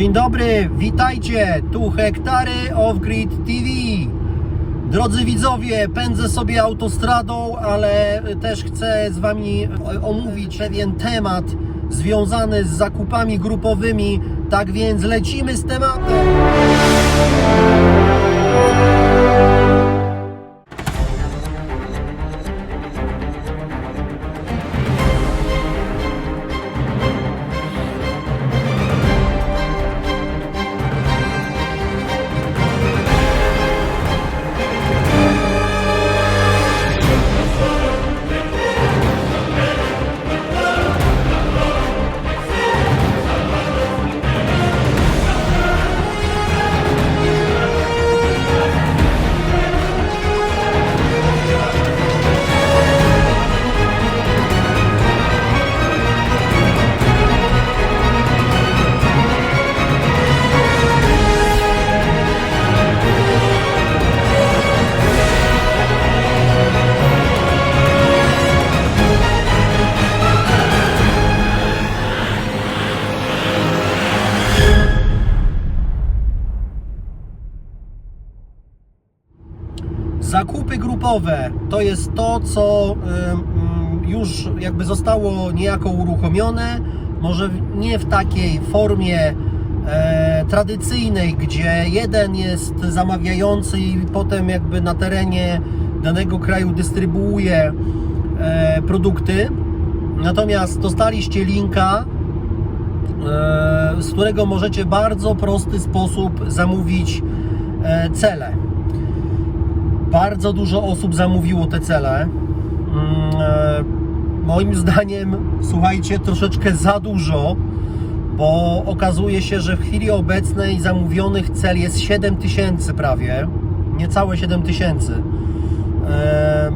Dzień dobry, witajcie, tu Hektary Off-Grid TV. Drodzy widzowie, pędzę sobie autostradą, ale też chcę z Wami omówić pewien temat związany z zakupami grupowymi. Tak więc lecimy z tematem. To jest to, co ym, już jakby zostało niejako uruchomione. Może nie w takiej formie e, tradycyjnej, gdzie jeden jest zamawiający i potem jakby na terenie danego kraju dystrybuuje e, produkty. Natomiast dostaliście linka, e, z którego możecie w bardzo prosty sposób zamówić cele. Bardzo dużo osób zamówiło te cele. Mm, e, Moim zdaniem, słuchajcie, troszeczkę za dużo, bo okazuje się, że w chwili obecnej zamówionych cel jest 7 tysięcy prawie, niecałe 7 tysięcy. E,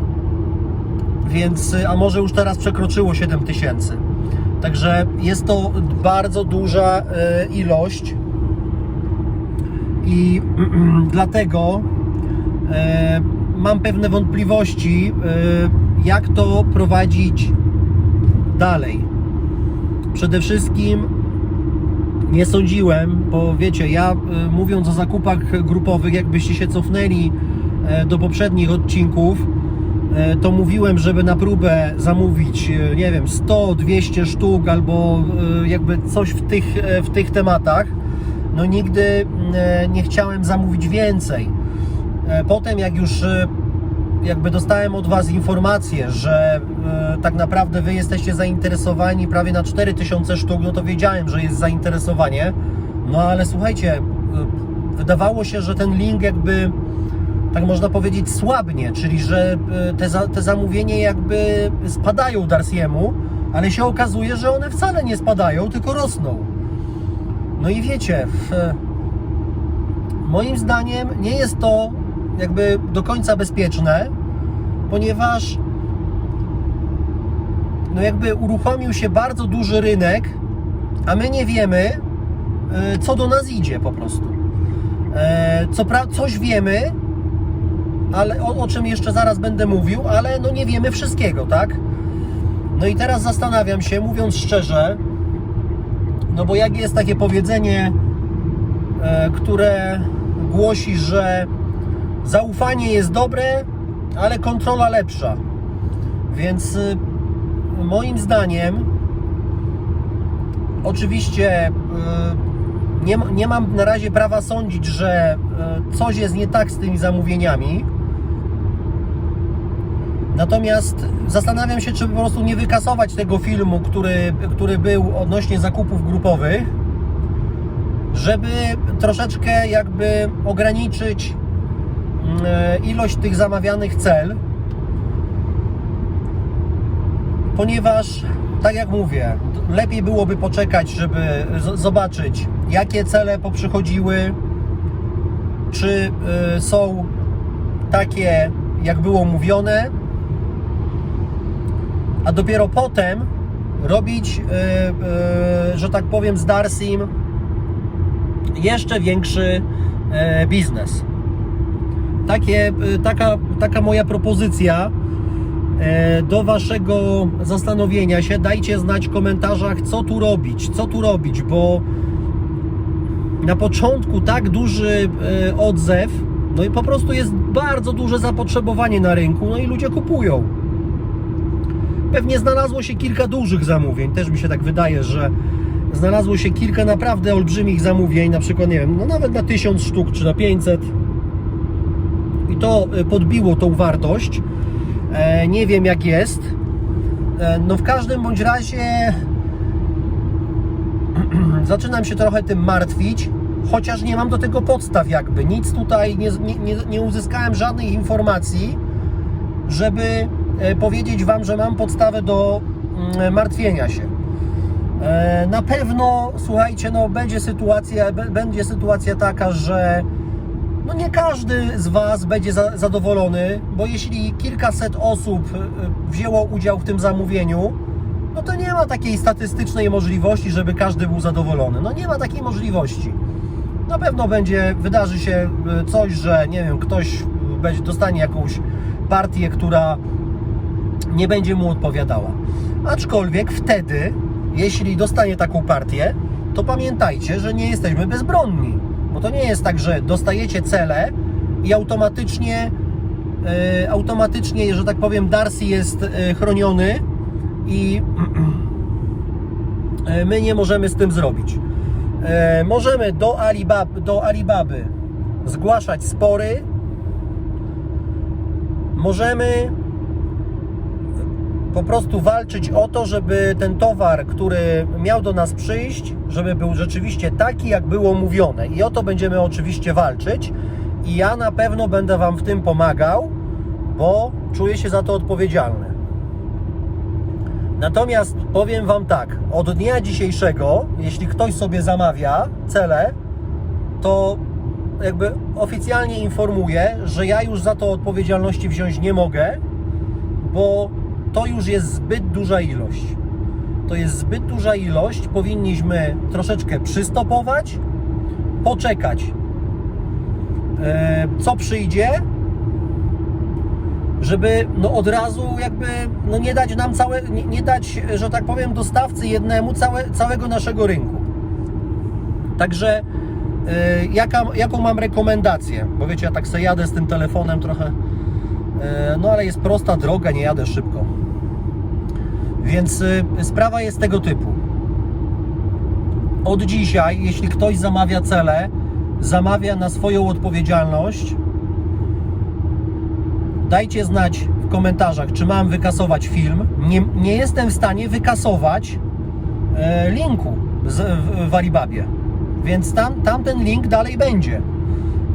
Więc, a może już teraz przekroczyło 7 tysięcy. Także jest to bardzo duża e, ilość i dlatego mam pewne wątpliwości, e, jak to prowadzić dalej. Przede wszystkim nie sądziłem, bo wiecie, ja e, mówiąc o zakupach grupowych, jakbyście się cofnęli e, do poprzednich odcinków, e, to mówiłem, żeby na próbę zamówić, e, nie wiem, 100-200 sztuk albo e, jakby coś w tych, e, w tych tematach. No nigdy e, nie chciałem zamówić więcej. E, Potem jak już e, jakby dostałem od Was informację, że e, tak naprawdę Wy jesteście zainteresowani prawie na 4000 sztuk, no to wiedziałem, że jest zainteresowanie. No ale słuchajcie, wydawało się, że ten link jakby tak można powiedzieć słabnie, czyli że te, za, te zamówienia jakby spadają Darsiemu, ale się okazuje, że one wcale nie spadają, tylko rosną. No i wiecie, w, moim zdaniem nie jest to jakby do końca bezpieczne, ponieważ no jakby uruchomił się bardzo duży rynek, a my nie wiemy, e, co do nas idzie po prostu. E, Co pra- coś wiemy, ale o, o czym jeszcze zaraz będę mówił, ale no nie wiemy wszystkiego, tak? No i teraz zastanawiam się, mówiąc szczerze, no bo jak jest takie powiedzenie, e, które głosi, że zaufanie jest dobre, ale kontrola lepsza. Więc y, moim zdaniem, oczywiście y, nie, nie mam na razie prawa sądzić, że y, coś jest nie tak z tymi zamówieniami. Natomiast zastanawiam się, czy po prostu nie wykasować tego filmu, który, który był odnośnie zakupów grupowych, żeby troszeczkę jakby ograniczyć ilość tych zamawianych cel, ponieważ, tak jak mówię, lepiej byłoby poczekać, żeby zobaczyć, jakie cele poprzychodziły, czy y, są takie, jak było mówione, a dopiero potem robić, y, że tak powiem, z Darsim jeszcze większy e, biznes. Takie, e, taka, taka moja propozycja e, do Waszego zastanowienia się. Dajcie znać w komentarzach, co tu robić, co tu robić, bo na początku tak duży e, odzew, no i po prostu jest bardzo duże zapotrzebowanie na rynku, no i ludzie kupują. Pewnie znalazło się kilka dużych zamówień, też mi się tak wydaje, że znalazło się kilka naprawdę olbrzymich zamówień, na przykład, nie wiem, no nawet na 1000 sztuk czy na 500 i to e, podbiło tą wartość. E, nie wiem jak jest. E, no w każdym bądź razie zaczynam się trochę tym martwić, chociaż nie mam do tego podstaw jakby. Nic tutaj nie, nie, nie, uzyskałem żadnych informacji, żeby powiedzieć Wam, że mam podstawę do mm, martwienia się. Na pewno, słuchajcie, no będzie sytuacja, będzie sytuacja taka, że no nie każdy z Was będzie za, zadowolony, bo jeśli kilkaset osób e, wzięło udział w tym zamówieniu, no to nie ma takiej statystycznej możliwości, żeby każdy był zadowolony. No nie ma takiej możliwości. Na pewno będzie, wydarzy się e, coś, że nie wiem, ktoś będzie, dostanie jakąś partię, która nie będzie mu odpowiadała. Aczkolwiek wtedy, jeśli dostanie taką partię, to pamiętajcie, że nie jesteśmy bezbronni. Bo to nie jest tak, że dostajecie cele i automatycznie, e, automatycznie, że tak powiem, Darcy jest e, chroniony i e, my nie możemy z tym zrobić. Możemy do, Alibab, do Alibaby zgłaszać spory. Możemy po prostu walczyć o to, żeby ten towar, który miał do nas przyjść, żeby był rzeczywiście taki, jak było mówione. I o to będziemy oczywiście walczyć. I ja na pewno będę Wam w tym pomagał, bo czuję się za to odpowiedzialny. Natomiast powiem Wam tak, od dnia dzisiejszego, jeśli ktoś sobie zamawia cele, to jakby oficjalnie informuję, że ja już za to odpowiedzialności wziąć nie mogę, bo to już jest zbyt duża ilość. To jest zbyt duża ilość, powinniśmy troszeczkę przystopować, poczekać, e, co przyjdzie, żeby no od razu jakby no nie dać nam całe, nie, nie dać, że tak powiem, dostawcy jednemu całe, całego naszego rynku. Także e, jaka, jaką mam rekomendację? Bo wiecie, ja tak sobie jadę z tym telefonem trochę, e, no ale jest prosta droga, nie jadę szybko. Więc y, sprawa jest tego typu. Od dzisiaj, jeśli ktoś zamawia cele, zamawia na swoją odpowiedzialność, dajcie znać w komentarzach, czy mam wykasować film. Nie, nie jestem w stanie wykasować e, linku z, w, w Alibabie, więc tam, tamten link dalej będzie.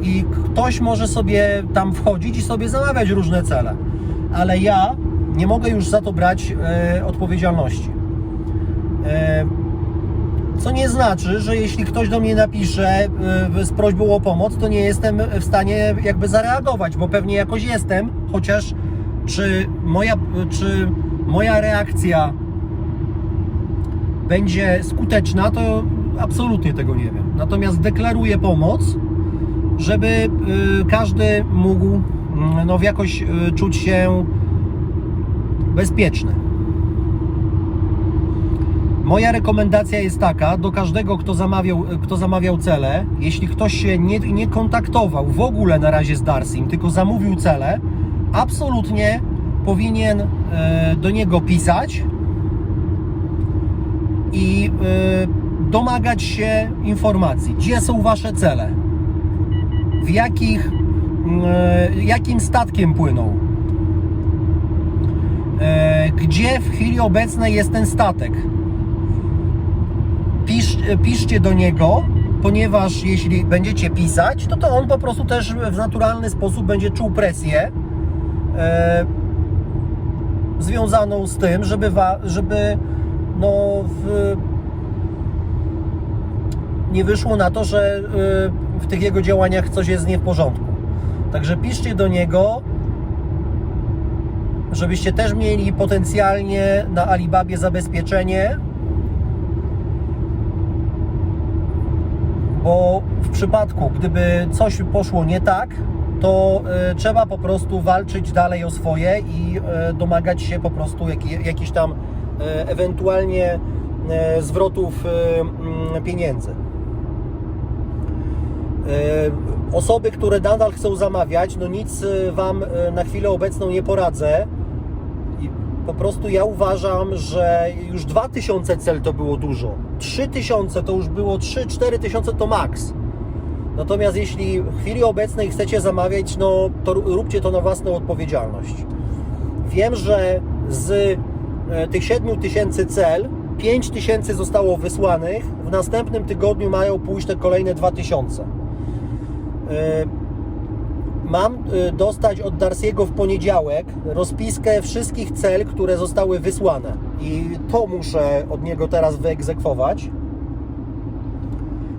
I ktoś może sobie tam wchodzić i sobie zamawiać różne cele. Ale ja nie mogę już za to brać e, odpowiedzialności. E, co nie znaczy, że jeśli ktoś do mnie napisze e, z prośbą o pomoc, to nie jestem w stanie jakby zareagować, bo pewnie jakoś jestem, chociaż czy moja, czy moja reakcja będzie skuteczna, to absolutnie tego nie wiem. Natomiast deklaruję pomoc, żeby y, każdy mógł y, no, jakoś y, czuć się bezpieczny. Moja rekomendacja jest taka do każdego, kto zamawiał, kto zamawiał cele, jeśli ktoś się nie, nie kontaktował w ogóle na razie z Darsim, tylko zamówił cele, absolutnie powinien e, do niego pisać i e, domagać się informacji, gdzie są Wasze cele, w jakich, e, jakim statkiem płyną, gdzie w chwili obecnej jest ten statek. Pisz, piszcie do niego, ponieważ jeśli będziecie pisać, to to on po prostu też w naturalny sposób będzie czuł presję e, związaną z tym, żeby, wa, żeby no, w, nie wyszło na to, że y, w tych jego działaniach coś jest nie w porządku. Także piszcie do niego, żebyście też mieli potencjalnie na Alibabie zabezpieczenie, bo w przypadku, gdyby coś poszło nie tak, to y, trzeba po prostu walczyć dalej o swoje i y, domagać się po prostu jak, jakichś tam y, ewentualnie y, zwrotów y, mm, pieniędzy. Osoby, które nadal chcą zamawiać, no nic Wam na chwilę obecną nie poradzę. Po prostu ja uważam, że już 2000 cel to było dużo. 3000 to już było 3-4 tysiące to maks. Natomiast jeśli w chwili obecnej chcecie zamawiać, no to róbcie to na własną odpowiedzialność. Wiem, że z e, tych 7000 cel 5000 zostało wysłanych. W następnym tygodniu mają pójść te kolejne 2000. E, Mam e, dostać od Darsiego w poniedziałek rozpiskę wszystkich cel, które zostały wysłane. I to muszę od niego teraz wyegzekwować.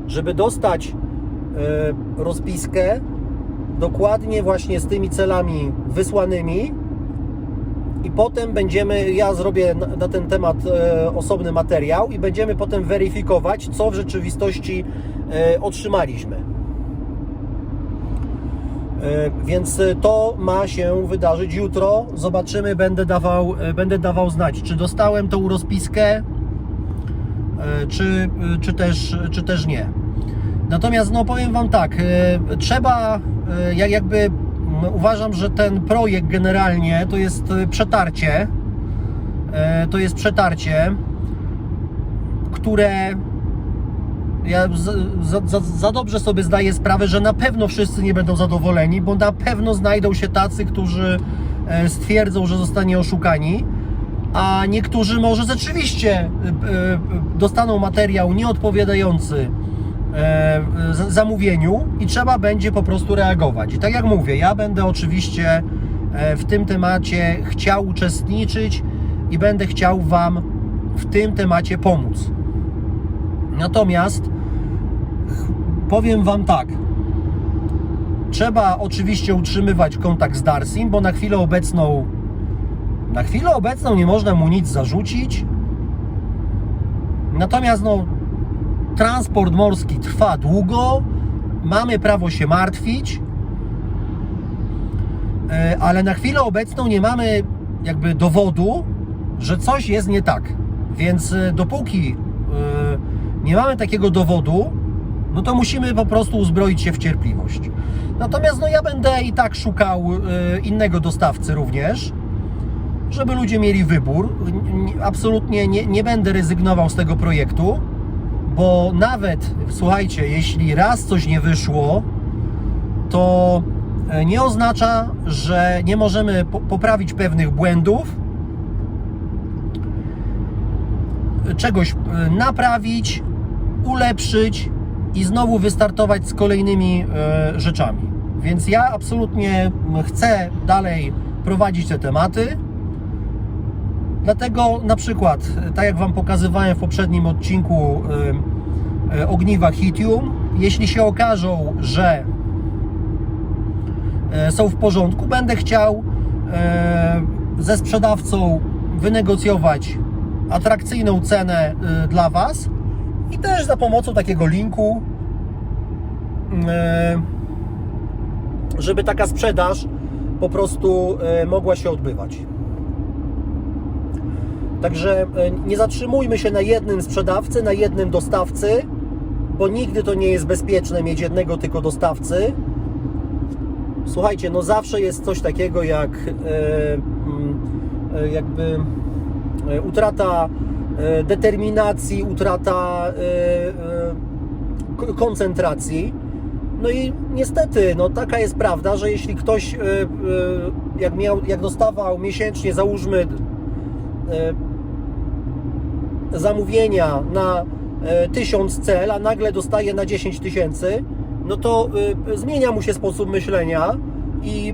Żeby dostać e, rozpiskę dokładnie właśnie z tymi celami wysłanymi, i potem będziemy, ja zrobię na, ten temat e, osobny materiał i będziemy potem weryfikować, co w rzeczywistości otrzymaliśmy. E, więc e, to ma się wydarzyć jutro. Zobaczymy, będę dawał, e, będę dawał znać, czy dostałem tą rozpiskę, czy, czy, też, czy też nie. Natomiast no powiem Wam tak, trzeba jak jakby uważam, że ten projekt generalnie to jest przetarcie, to jest przetarcie, które ja za, za, za, dobrze sobie zdaję sprawę, że na pewno wszyscy nie będą zadowoleni, bo na pewno znajdą się tacy, którzy e, stwierdzą, że zostanie oszukani, a niektórzy może rzeczywiście e, e, dostaną materiał nieodpowiadający zamówieniu i trzeba będzie po prostu reagować. I tak jak mówię, ja będę oczywiście w tym temacie chciał uczestniczyć i będę chciał Wam w tym temacie pomóc. Natomiast powiem Wam tak. Trzeba oczywiście utrzymywać kontakt z Darsim, bo na chwilę obecną na chwilę obecną nie można mu nic zarzucić. Natomiast no, transport morski trwa długo, mamy prawo się martwić, e, ale na chwilę obecną nie mamy jakby dowodu, że coś jest nie tak. Więc e, dopóki e, nie mamy takiego dowodu, no to musimy po prostu uzbroić się w cierpliwość. Natomiast no ja będę i tak szukał e, innego dostawcy również, żeby ludzie mieli wybór. Absolutnie nie, nie będę rezygnował z tego projektu, bo nawet, słuchajcie, jeśli raz coś nie wyszło, to e, nie oznacza, że nie możemy po- poprawić pewnych błędów, czegoś e, naprawić, ulepszyć i znowu wystartować z kolejnymi e, rzeczami. Więc ja absolutnie chcę dalej prowadzić te tematy. Dlatego na przykład, e, tak jak Wam pokazywałem w poprzednim odcinku e, e, ogniwa Hitium, jeśli się okażą, że e, są w porządku, będę chciał ze sprzedawcą wynegocjować atrakcyjną cenę dla Was i też za pomocą takiego linku, e, żeby taka sprzedaż po prostu e, mogła się odbywać. Także e, nie zatrzymujmy się na jednym sprzedawcy, na jednym dostawcy, bo nigdy to nie jest bezpieczne mieć jednego tylko dostawcy. Słuchajcie, no zawsze jest coś takiego jak jakby utrata determinacji, utrata e, e, koncentracji. No i niestety, no taka jest prawda, że jeśli ktoś e, e, jak, miał, jak dostawał miesięcznie, załóżmy e, zamówienia na e, 1000 cel, a nagle dostaje na 10 tysięcy, no to zmienia mu się sposób myślenia i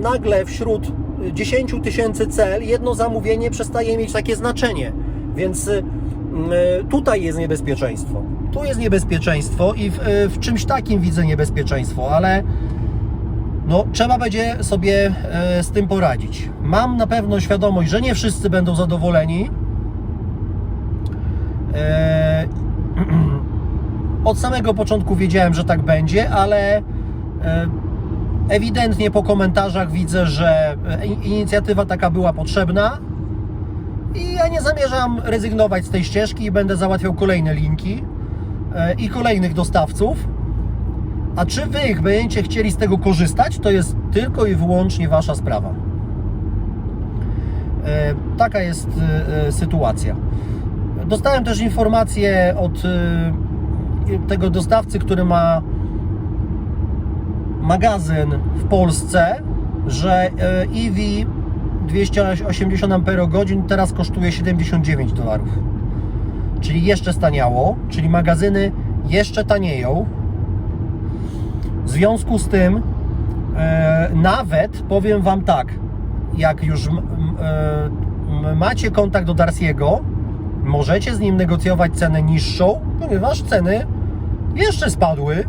nagle wśród 10 tysięcy cel jedno zamówienie przestaje mieć takie znaczenie. Więc y, y, tutaj jest niebezpieczeństwo. Tu jest niebezpieczeństwo i w, y, w czymś takim widzę niebezpieczeństwo, ale no, trzeba będzie sobie z tym poradzić. Mam na pewno świadomość, że nie wszyscy będą zadowoleni. Od samego początku wiedziałem, że tak będzie, ale ewidentnie po komentarzach widzę, że inicjatywa taka była potrzebna. I ja nie zamierzam rezygnować z tej ścieżki i będę załatwiał kolejne linki e, i kolejnych dostawców. A czy wy będziecie chcieli z tego korzystać, to jest tylko i wyłącznie wasza sprawa. E, Taka jest e, sytuacja. Dostałem też informację od tego dostawcy, który ma magazyn w Polsce, że EV 280 Ah teraz kosztuje 79 dolarów. Czyli jeszcze staniało, czyli magazyny jeszcze tanieją. W związku z tym, e, nawet powiem Wam tak, jak już e, macie kontakt do Darsiego, możecie z nim negocjować cenę niższą, ponieważ ceny jeszcze spadły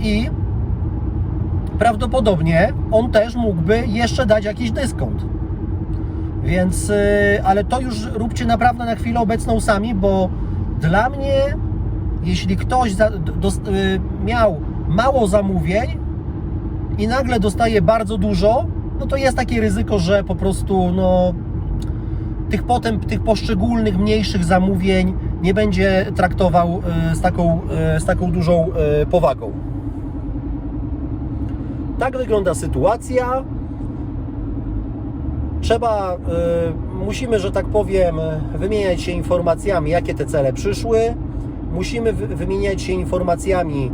i prawdopodobnie on też mógłby jeszcze dać jakiś dyskont. Więc, y, ale to już róbcie naprawdę na chwilę obecną sami, bo dla mnie, jeśli ktoś za, dos, y, miał mało zamówień i nagle dostaje bardzo dużo, no to jest takie ryzyko, że po prostu no, tych potem, tych poszczególnych mniejszych zamówień nie będzie traktował y, z taką, z taką dużą powagą. Tak wygląda sytuacja. Trzeba, y, musimy, że tak powiem, wymieniać się informacjami, jakie te cele przyszły. Musimy wy- wymieniać się informacjami,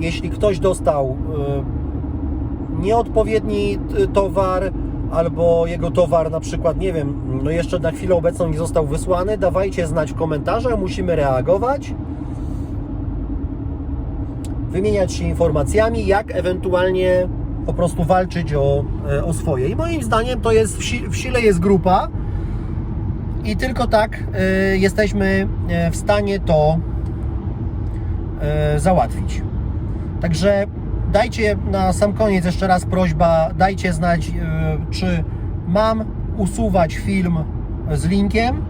jeśli ktoś dostał y, nieodpowiedni towar, albo jego towar na przykład, nie wiem, no jeszcze na chwilę obecną nie został wysłany, dawajcie znać w komentarzach, musimy reagować wymieniać się informacjami, jak ewentualnie po prostu walczyć o, e, o swoje. I moim zdaniem to jest w, si- w sile jest grupa i tylko tak e, jesteśmy e, w stanie to e, załatwić. Także dajcie na sam koniec jeszcze raz prośba, dajcie znać, e, czy mam usuwać film z linkiem,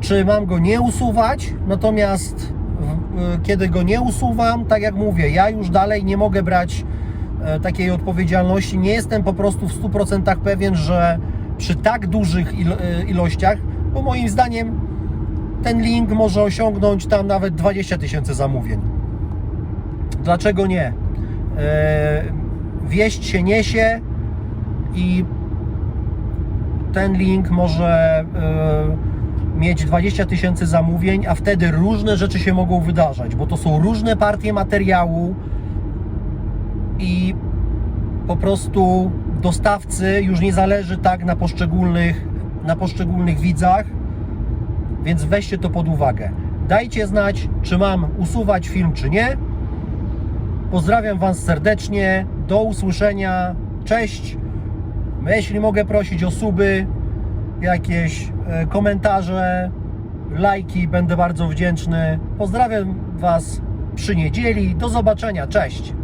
czy mam go nie usuwać. Natomiast y, kiedy go nie usuwam, tak jak mówię, ja już dalej nie mogę brać e, takiej odpowiedzialności. Nie jestem po prostu w 100% pewien, że przy tak dużych e, ilościach, bo moim zdaniem ten link może osiągnąć tam nawet 20 tysięcy zamówień. Dlaczego nie? E, Wieść się niesie i ten link może e, mieć 20 tysięcy zamówień, a wtedy różne rzeczy się mogą wydarzać, bo to są różne partie materiału i po prostu dostawcy już nie zależy tak na poszczególnych, na poszczególnych widzach, więc weźcie to pod uwagę. Dajcie znać, czy mam usuwać film, czy nie. Pozdrawiam Was serdecznie. Do usłyszenia. Cześć. Jeśli mogę prosić o suby, jakieś e, komentarze, lajki, będę bardzo wdzięczny. Pozdrawiam Was przy niedzieli. Do zobaczenia. Cześć.